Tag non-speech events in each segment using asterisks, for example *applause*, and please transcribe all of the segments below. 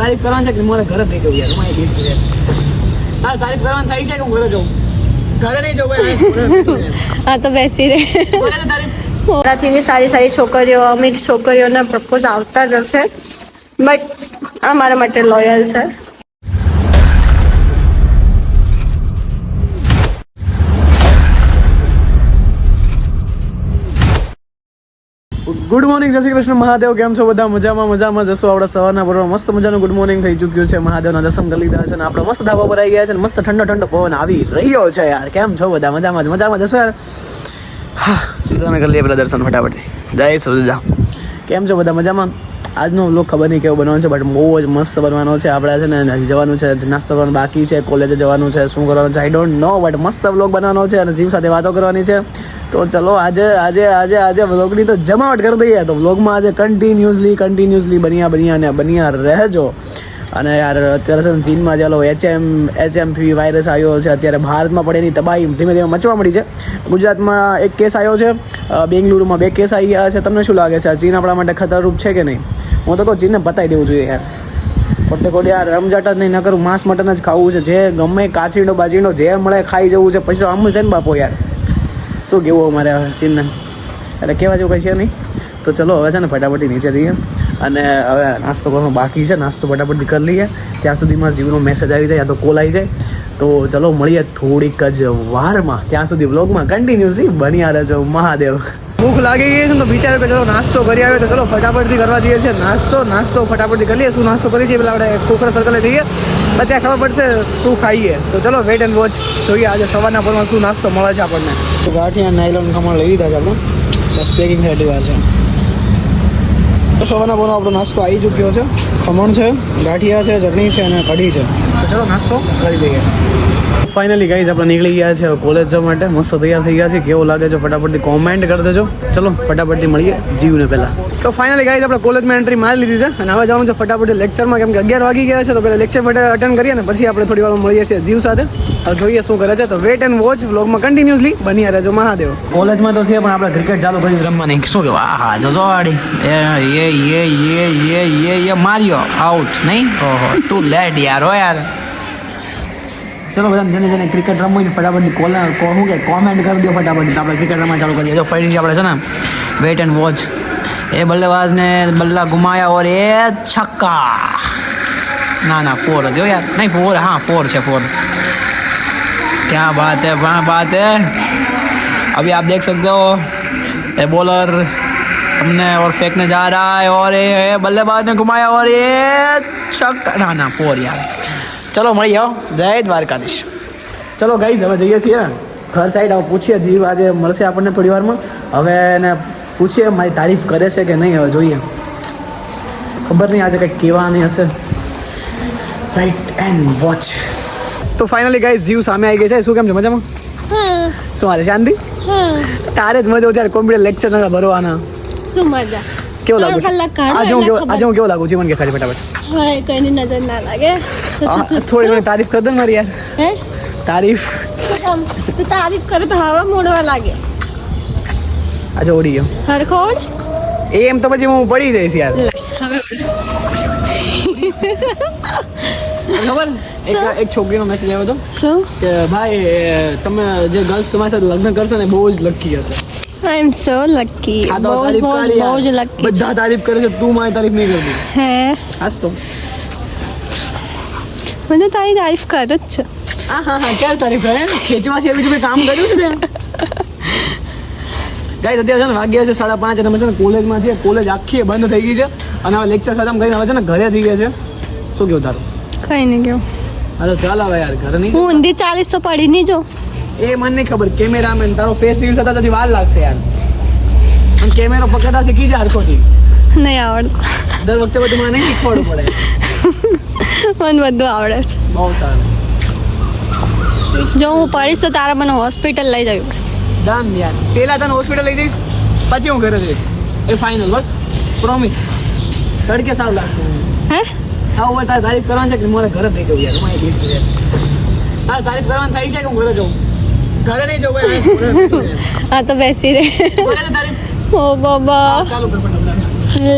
તારીફ કરવાની છે કે મારે ઘરે નહીં જવું યાર મારી બેસી છે. તારે તારીફ કરવાની થાય છે કે હું ઘરે જઉં? ઘરે નહીં જવું જવું. હા તો બેસી રહે. તારીફ? સારી સારી છોકરીઓ અમીર છોકરીઓના પ્રપોઝ આવતા જ હશે. બટ આ મારા માટે લોયલ છે. ગુડ મોર્નિંગ જય શ્રી કૃષ્ણ. મહાદેવ કેમ છો બધા? મજામાં મજામાં જશો આપણે સવારના બરોબર મસ્ત મજાનું ગુડ મોર્નિંગ થઈ ચૂક્યું છે. મહાદેવના દર્શન કરી લીધા છે અને આપણે મસ્ત ધાબા પર આવી ગયા છે મસ્ત ઠંડો ઠંડો પવન આવી રહ્યો છે યાર. કેમ છો બધા? મજામાં મજામાં જશો યાર? હા. સુધાને કરી લઈએ પેલા દર્શન ફટાફટથી જય સુરજા કેમ છો બધા? મજામાં? આજનો લોક ખબર નહીં કેવો બનવાનો છે બટ બહુ જ મસ્ત બનવાનો છે. આપણે છે ને જવાનું છે નાસ્તો કરવાનું બાકી છે કોલેજે જવાનું છે, શું કરવાનું છે આઈ ડોન્ટ નો બટ મસ્ત વ્લોગ બનાવવાનો છે અને જીવ સાથે વાતો કરવાની છે. તો ચલો, આજે આજે આજે આજે બ્લોગની તો જમાવટ કરી દઈએ. તો વ્લોગમાં આજે કન્ટિન્યુઅસલી કન્ટિન્યુઅસલી બન્યા બન્યા અને બન્યા રહેજો. અને યાર, અત્યારે છે ચીનમાં ચાલો એચએમ ફી વાયરસ આવ્યો છે. અત્યારે ભારતમાં પણ એની તબાહી ધીમે ધીમે મચવા મળી છે. ગુજરાતમાં એક કેસ આવ્યો છે. બેંગલુરુમાં બે કેસ આવી ગયા છે. તમને શું લાગે છે? આ ચીન આપણા માટે ખતરરૂપ છે કે નહીં? હું તો કહું જીને બતાવી દેવું જોઈએ યાર. ખોટે ખોટી યાર રમઝાટ જ નહીં ન કરું માંસ મટન જ ખાવું છે. જે ગમે કાચીનો બાજીડો જે મળે ખાઈ જવું છે. પછી આમ છે ને બાપો યાર. શું કેવું અમારે ચીનને એટલે કહેવા જેવું કંઈ છે નહીં. તો ચલો હવે છે ને ફટાફટી નીચે જઈએ. અને હવે નાસ્તો કરવાનો બાકી છે. નાસ્તો ફટાફટથી કરી લઈએ. ત્યાં સુધીમાં જીવનો મેસેજ આવી જાય યા તો કોલ આવી જાય. તો ચલો મળીએ થોડીક જ વારમાં. ત્યાં સુધી બ્લોગમાં કન્ટિન્યુઅસલી બન્યા રહેજો. મહાદેવ. ભૂખ લાગી ગઈ છે તો વિચાર કે ચલો નાસ્તો કરી આવે તો ચલો ફટાફટથી કરવા જઈએ છીએ. નાસ્તો નાસ્તો ફટાફટથી કરીએ શું નાસ્તો કરીએ છીએ? પેલા આપણે કોકરા સર્કલે જઈએ. પણ ત્યાં ખબર પડશે શું ખાઈએ. તો ચલો વેટ એન્ડ વોચ જોઈએ આજે સવારના પરમાં શું નાસ્તો મળે છે આપણને. તો ગાંઠિયા નાયલોન ખમણ લઈ લીધા છે આપણે. બસ પેકિંગ થઈ વાર છે. તો સવારના પરમાં આપણો નાસ્તો આવી ચૂક્યો છે. ખમણ છે ગાંઠિયા છે ચટણી છે અને કઢી છે. તો ચલો નાસ્તો કરી લઈએ. ફાઇનલી ગાઈઝ આપણે નીકળી ગયા છે કોલેજ જવા માટે. મસ્ત તૈયાર થઈ ગયા છે કેવું લાગે છે ફટાફટથી કોમેન્ટ કરી દેજો. ચલો, ફટાફટથી મળીએ જીવને પહેલા. તો ફાઇનલી ગાઈઝ આપણે કોલેજમાં એન્ટ્રી મારી લીધી છે અને હવે જવાનું છે ફટાફટ લેક્ચરમાં કેમ કે અગિયાર વાગી ગયા છે, તો પહેલાં લેક્ચર માટે અટેન્ડ કરીએ ને, પછી આપણે થોડી વાર મળીએ છીએ જીવ સાથે. હવે જોઈએ શું કરે છે. તો વેટ એન્ડ વોચ વ્લોગમાં કન્ટિન્યુઅસલી બની રહેજો, મહાદેવ. કોલેજમાં તો છે, પણ આપણે ક્રિકેટ ચાલુ કરી રમવાની. શું કહેવા હા જજો વાડી એ એ એ એ એ એ માર્યો. આઉટ નહીં? ઓહો. ટુ લેટ યાર, હો યાર. ચલો બધા જેને જેને ક્રિકેટ રમવું હોય ને ફટાફટ કોલ શું કે કોમેન્ટ કરી દો ફટાફટ તો આપણે ક્રિકેટ રમવા ચાલુ કરી દઈએ જો ફરીથી આપણે છે ને વેટ એન્ડ વોચ એ બલ્લેબાજને બલ્લા ગુમાયા ઓર એ છક્કા ના ના ફોર જ હો યાર નહીં ફોર હા ફોર છે ફોર क्या बात है वहाँ बात है अभी आप देख सकते हो ये बॉलर हमने और फेंकने जा रहा है और ये बल्लेबाज ने घुमाया और ये छक्का ना ना फोर यार ચલો મળી આવો જય દ્વારકાધીશ. ચલો ગાઈઝ હવે જઈએ છીએ. ઘર સાઈડ આવો પૂછીએ જીવ આજે મળશે આપણને થોડી વારમાં. હવે એને પૂછીએ મારી તારીફ કરે છે કે નહીં હવે જોઈએ. ખબર નહીં આજે કંઈક કહેવાની હશે. રાઈટ એન્ડ વોચ તો ફાઇનલી ગાઈઝ જીવ સામે આવી ગઈ છે. શું કેમ છે? મજામાં? શું હાલે? શાંતિ? તારે જ મજા જ્યારે કોમ્પ્યુટર લેક્ચર ના ભરવાના. શું મજા? કેવું લાગુ છે? આજે હું કેવો આજે હું કેવો લાગુ છું? મને કે ખાલી ફટાફટ. હા કોઈની નજર ના લાગે. થોડી ઘણી તારીફ કર દે મારી યાર. હે? તારીફ. તું તારીફ કરે તો હવા મોડવા લાગે. આજે ઓડી ગયો. હરખોડ એમ તો પછી હું પડી જઈશ યાર. ખબર? એક એક છોકરીનો મેસેજ આવ્યો હતો શું? કે ભાઈ તમે જે ગર્લ્સ તમારી સાથે લગ્ન કરશે ને બહુ જ લકી હશે. આઈ એમ સો લકી બહુ બહુ જ લકી બધા તારીફ કરે છે તું મારી તારીફ નહીં કરતી. હે? હાસ તો મને તારી તારીફ કર જ છે. હા હા હા ક્યારે તારીફ કરે ખેંચવા છે બીજું કોઈ કામ કર્યું છે તે? ગાઈસ અત્યારે છે ને વાગ્યા છે સાડા પાંચ અને અમે છે ને કોલેજમાં છીએ. કોલેજ આખી બંધ થઈ ગઈ છે. અને હવે લેક્ચર ખતમ કરીને હવે છે ને ઘરે જઈએ છે શું કેવું તારું? કઈ નહીં કેવું હા તો ચાલ હવે યાર ઘરે નહીં હું ઊંધી ચાલીસ તો પડી નહીં જો એ મને નહીં ખબર. કેમેરામેન તારો ફેસ રીલ થતા હજી વાર લાગશે યાર. અને કેમેરો પકડતા શીખી છે હરખોથી નહીં આવડતું. દર વખતે બધું મને નહીં શીખવાડવું પડે. મને બધું આવડે છે. બહુ સારું. જો હું પડીશ તો તારા મને હોસ્પિટલ લઈ જવી પડશે. ડન યાર. પેલા તને હોસ્પિટલ લઈ જઈશ પછી હું ઘરે જઈશ. એ ફાઇનલ બસ. પ્રોમિસ તડકે સારું લાગશે. હે? આવું તારે તારીફ કરવાની છે કે મારે ઘરે જ નહીં જવું યાર. મારી બીજ છે તારી તારીફ કરવાની થાય છે કે હું ઘરે જઉં? ઘરે નહીં જવું. હા તો બેસી રહે. કોને ઓ બાબા.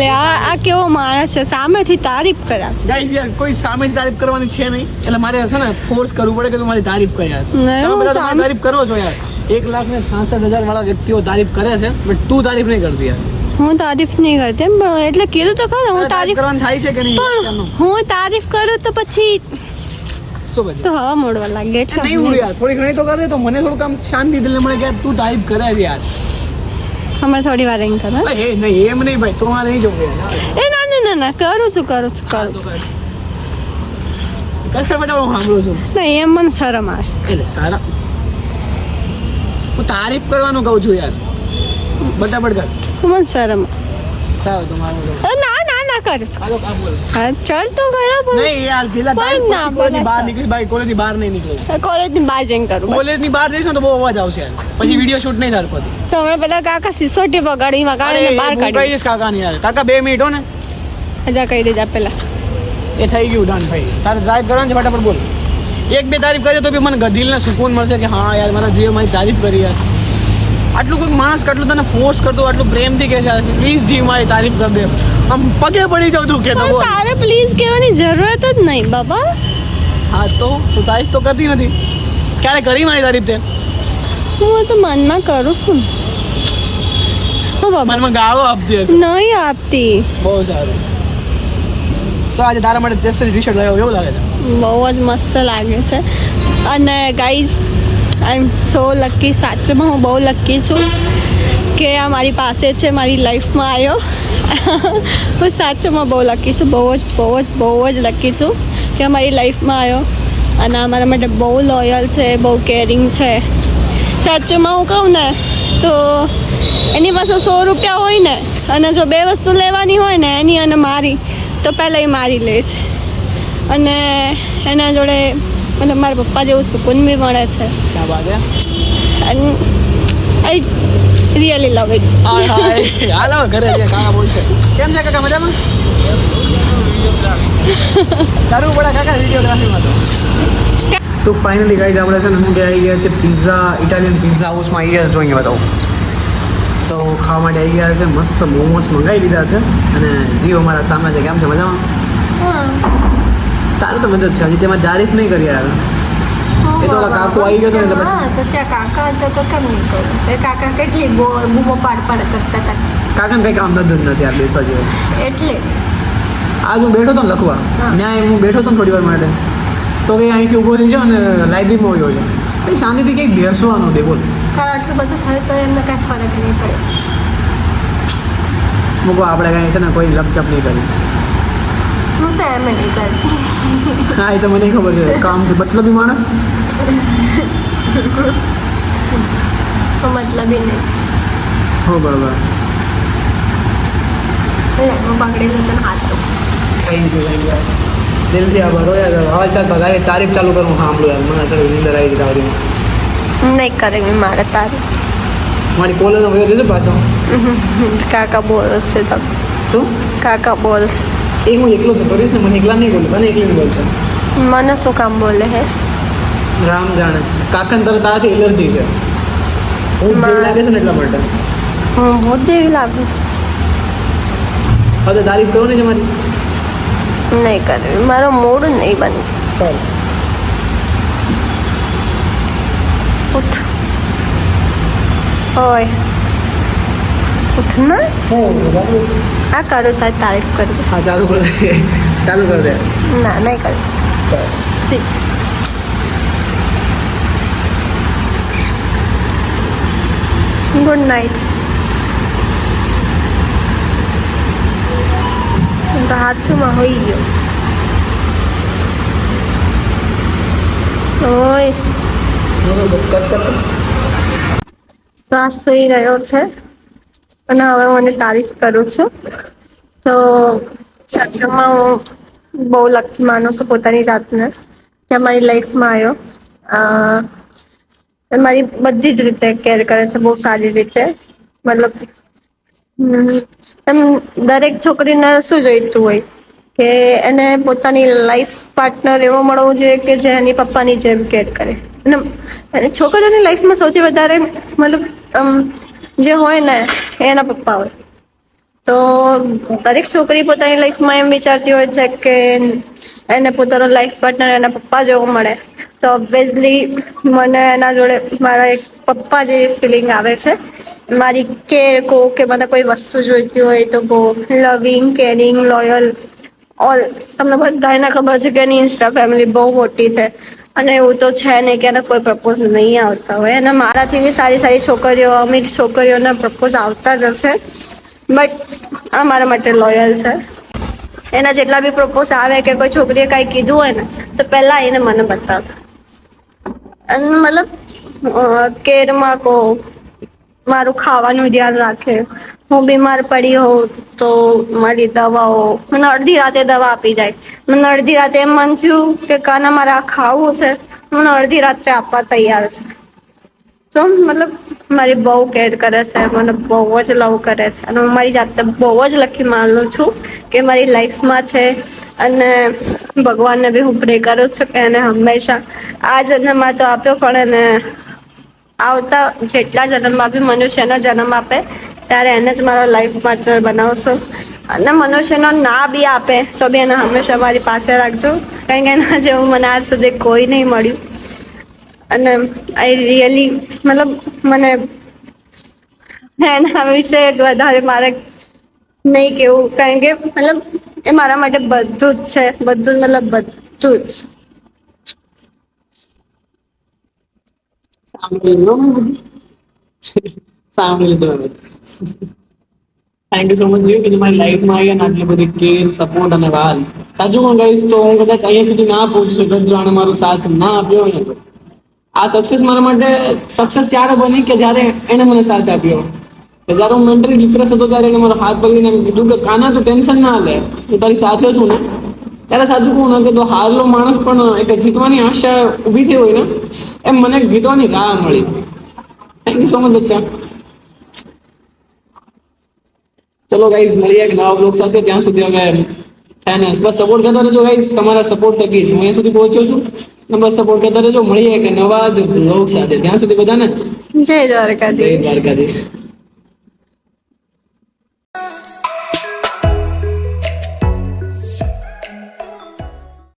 લે આ કેવો માણસ છે? સામેથી તારીફ કર્યા ગાઈસ યાર કોઈ સામે તારીફ કરવાની છે નહીં. એટલે મારે હશે ને ફોર્સ કરવું પડે કે તું મારી તારીફ કર યાર. તમે તારીફ કરો છો યાર. એક લાખ ને છાસઠ હજાર વાળા વ્યક્તિઓ તારીફ કરે છે બટ તું તારીફ નહીં કરતી યાર. હું તારીફ નહીં કરતી એટલે કીધું તો ખરું હું તારીફ કરવાની થાય છે કે નહીં? હું તારીફ કરું તો પછી શું પછી તો હવા મોડવા લાગે એટલે નહીં ઉડ્યા થોડી ઘણી તો કરે તો મને થોડું કામ શાંતિ દિલને મળે કે તું ટાઈપ કરે યાર. અમારે થોડી વાર એમ કરે એ નહીં એમ નહીં ભાઈ તો મારે નહીં જવું એ ના ના ના ના કરું છું કરું છું કરું છું. હું સાંભળું નહીં એમ મને શરમ આવે. એટલે સારા. હું તારીફ કરવાનું કહું છું યાર. ફટાફટ કર. મને શરમ ના ના ના બોલ. હા ચાલ તો ખરા પણ નહીં યાર પેલા પણ ના કોલેજની બહાર નીકળી ભાઈ કોલેજની બહાર નહીં નીકળે. કોલેજની બહાર જઈને કરું. બસ. કોલેજની બહાર જઈશ ને તો બહુ અવાજ આવશે પછી વીડિયો શૂટ નહીં થાય પછી તો હમણાં પેલા કાકા સિસોટી અરે વગાડીને બહાર કાઢી કઈ દઈશ દઈશ કાકાને યાર. કાકા બે મિનિટ હો ને. અજા કહી દેજા પેલા. એ થઈ ગયું ડન ભાઈ. તારે ડ્રાઈવ કરવાનું છે ફટાફટ બોલ. એક બે તારીફ કરજે તો બી મને દિલને સુકૂન મળશે કે હા યાર મારા જીવ મારી તારીફ કરી યાર. આટલું કોઈ માણસ કેટલું તને ફોર્સ કરતો આટલું પ્રેમથી કહે છે પ્લીઝ જીવ મારી તારીફ કર દે. આમ પગે પડી જાઉં તું કે તો તારે પ્લીઝ કહેવાની જરૂરત જ નહીં બાબા. હા તો? તું તારીફ તો કરતી નથી. ક્યારે કરી મારી તારીફ તે? હું તો મનમાં કરું છું બાબા. મનમાં ગાળો આપતી હશે. નહીં આપતી. બહુ સારું. તો આજે તારા માટે જેસ ટી શર્ટ લાવ્યો એવું લાગે છે? બહુ જ મસ્ત લાગે છે. અને ગાઈઝ આઈ એમ સો લકી સાચમાં હું બહુ લકી છું કે આ મારી પાસે છે, મારી લાઈફમાં આવ્યો *laughs* હું સાચોમાં બહુ લકી છું. બહુ જ બહુ જ બહુ જ લકી છું કે મારી લાઈફમાં આવ્યો અને અમારા માટે બહુ લોયલ છે, બહુ કેરિંગ છે. સાચોમાં હું કહું ને, તો એની પાસે સો રૂપિયા હોય ને, અને જો બે વસ્તુ લેવાની હોય ને, એની અને મારી, તો પહેલાં એ મારી લે છે. અને એના જોડે મતલબ મારા પપ્પા જેવું સુકૂન બી મળે છે. ક્યાં બાત હે I really love it hi hi. હાલો ઘરે જે કાકા બોલશે કેમ છે કાકા મજામાં? કરવું પડે કાકા વિડીયોગ્રાફીમાં તો. તો ફાઇનલી ગાઈઝ આપણે છે ને હું આવી ગયા છે પિઝા ઇટાલિયન પિઝા હાઉસમાં આવી ગયા છે જોઈને બતાવું. તો ખાવા માટે આવી ગયા છે મસ્ત મોમોસ મંગાવી લીધા છે. અને જીવ અમારા સામે છે. કેમ છે? મજામાં? તારું તો મદદ છે હજી તેમાં તારીફ નહીં કરી યાર. એ તો કાકુ આવી ગયો હતો એટલે પછી- તો ત્યાં કાકા હતા તો કેમ નહીં તો એ કાકા કેટલી બૂમો પાડ પાડ કરતા હતા. કાકાને કંઈ કામ નથી નથી આ બેસવા જેવું. એટલે આજ હું બેઠો તો લખવા. ત્યાં ન્યાય હું બેઠો તો થોડી વાર માટે. તો કે અહીંથી ઊભો થઈ જાઓ ને લાઇબ્રેરીમાં હોય છે. કંઈ શાંતિથી કંઈક બેસવાનું દે બોલ. કારણ આટલું બધું થયું તો એમને કાંઈ ફરક નહીં પડે. મૂકો આપણે કાંઈ છે ને કોઈ લપચપ નહીં કરી. હું તો એમ નહીં કરતી હા એ તો મને ખબર છે. કામથી મતલબી માણસ. હું મતલબી નહીં. હો બરાબર. લે હું પકડી લો તને હાથ દુખશે થેન્ક યુ થેન્ક યુ દિલથી આભાર. હો યાર હવે ચાલ લાગે તારીફ ચાલુ કરું સાંભળું યાર મને થોડી નીંદર આવી ગઈ તારી નહીં કરવી મારે તારી. મારી કોલેજમાં વયો જશે પાછો. કાકા બોલશે તો શું? કાકા બોલશે. એક હું એકલો જતો રહીશ ને મને એકલા નહીં બોલું તને એકલી બોલશે. મને શું કામ બોલે હે? રામ જાણે. કાકાને તરત આથી એલર્જી છે. હું જેવી લાગે છે ને એટલા માટે. હું બહુ જ જેવી લાગુ હવે તો તારીફ કરવાની છે મારી? નહીં કરવી. મારો મૂડ નહીં બનતો. સોરી. ઉઠ. ઓય. ઉઠ ના આ કરું તારી તારીફ કરી દઈશ હા ચાલુ કર દે ચાલુ કર દે ના નહીં કરી સી ગુડ નાઇટ તો હાથમાં હોઈ ગયો ઓય તો આ સુઈ ગયો છે અને હવે મને તારીફ કરું છું. તો સાચુમાં હું બહુ લકી માનું છું પોતાની જાતને, કે મારી લાઈફમાં આવ્યો. મારી બધી જ રીતે કેર કરે છે, બહુ સારી રીતે. મતલબ એમ દરેક છોકરીને શું જોઈતું હોય, કે એને પોતાની લાઈફ પાર્ટનર એવો મળવો જોઈએ કે જે એની પપ્પાની જેમ કેર કરે. અને છોકરીઓની લાઈફમાં સૌથી વધારે મતલબ જે હોય ને, એના પપ્પા હોય. તો દરેક છોકરી પોતાની લાઈફમાં એમ વિચારતી હોય છે કે એને પોતાનો લાઈફ પાર્ટનર એના પપ્પા જેવો મળે. તો ઓબ્વિયસલી મને એના જોડે મારા એક પપ્પા જેવી ફિલિંગ આવે છે. મારી કેર કહો કે મને કોઈ વસ્તુ જોઈતી હોય તો કહો લવિંગ કેરિંગ લોયલ ઓલ તમને બધાને ખબર છે કે એની ઇન્સ્ટા ફેમિલી બહુ મોટી છે. અને એવું તો છે નહીં કે એને કોઈ પ્રપોઝ નહીં આવતા હોય. અને મારાથી બી સારી સારી છોકરીઓ, અમીર છોકરીઓને પ્રપોઝ આવતા જ હશે. બટ આ મારા માટે લોયલ છે. એના જેટલા બી પ્રપોઝ આવે કે કોઈ છોકરીએ કાંઈ કીધું હોય ને, તો પહેલાં એને મને બતાવે. અને મતલબ કેરમાં કહો મારું ખાવાનું ધ્યાન રાખે. હું બીમાર પડી હોઉં તો મારી દવાઓ, મને અડધી રાતે દવા આપી જાય. મને અડધી રાતે એમ મન થયું કે કાના મારે આ ખાવું છે, મને અડધી રાત્રે આપવા તૈયાર છે. તો મતલબ મારી બહુ કેર કરે છે, મને બહુ જ લવ કરે છે. અને હું મારી જાતે બહુ જ લખી માનું છું કે મારી લાઈફમાં છે અને ભગવાનને બી હું પ્રે કરું છું કે એને હંમેશા આ જન્મમાં તો આપ્યો પણ એને આવતા જેટલા જન્મમાં બી મનુષ્યનો જન્મ આપે, ત્યારે એને જ મારો લાઈફ પાર્ટનર બનાવશો. અને મનુષ્યનો ના બી આપે, તો બી એને હંમેશા મારી પાસે રાખજો. કારણ કે એના જેવું મને આજ સુધી કોઈ નહીં મળ્યું. અને આઈ રિયલી મતલબ મને એના વિશે વધારે મારે નહીં કેવું. કારણ કે મતલબ એ મારા માટે બધું જ છે. બધું જ, મતલબ બધું જ. સાંભળી સો મચ જીવ લાઈફમાં આવી તો હું કદાચ અહીંયા સુધી ના પહોંચી શકત આણે મારો સાથ ના આપ્યો હોય આ સક્સેસ મારા માટે સક્સેસ ત્યારે બની કે જ્યારે એણે મને સાથ આપ્યો કે હું મેન્ટલી ડિપ્રેસ હતો ત્યારે એને મારો હાથ પકડીને એમ કીધું કે કાના તું ટેન્શન ના લે હું તારી સાથે છું ને ત્યારે સાચું કહું ને કે તો હારલો માણસ પણ એક જીતવાની આશા ઊભી થઈ હોય ને એમ મને જીતવાની રાહ મળી. થેન્ક યુ સો મચ બચ્ચા. ચલો ગાઈઝ મળીએ એક નવા બ્લોગ સાથે. ત્યાં સુધી હવે ને બસ સપોર્ટ કરતા રહેજો ગાઈઝ તમારા સપોર્ટ થકી જ હું અહીંયા સુધી પહોંચ્યો છું. ને બસ સપોર્ટ કરતા રહેજો. મળીએ એક નવા જ બ્લોગ સાથે. ત્યાં સુધી બધાને જય જય દ્વારકાધીશ દ્વારકાધીશ.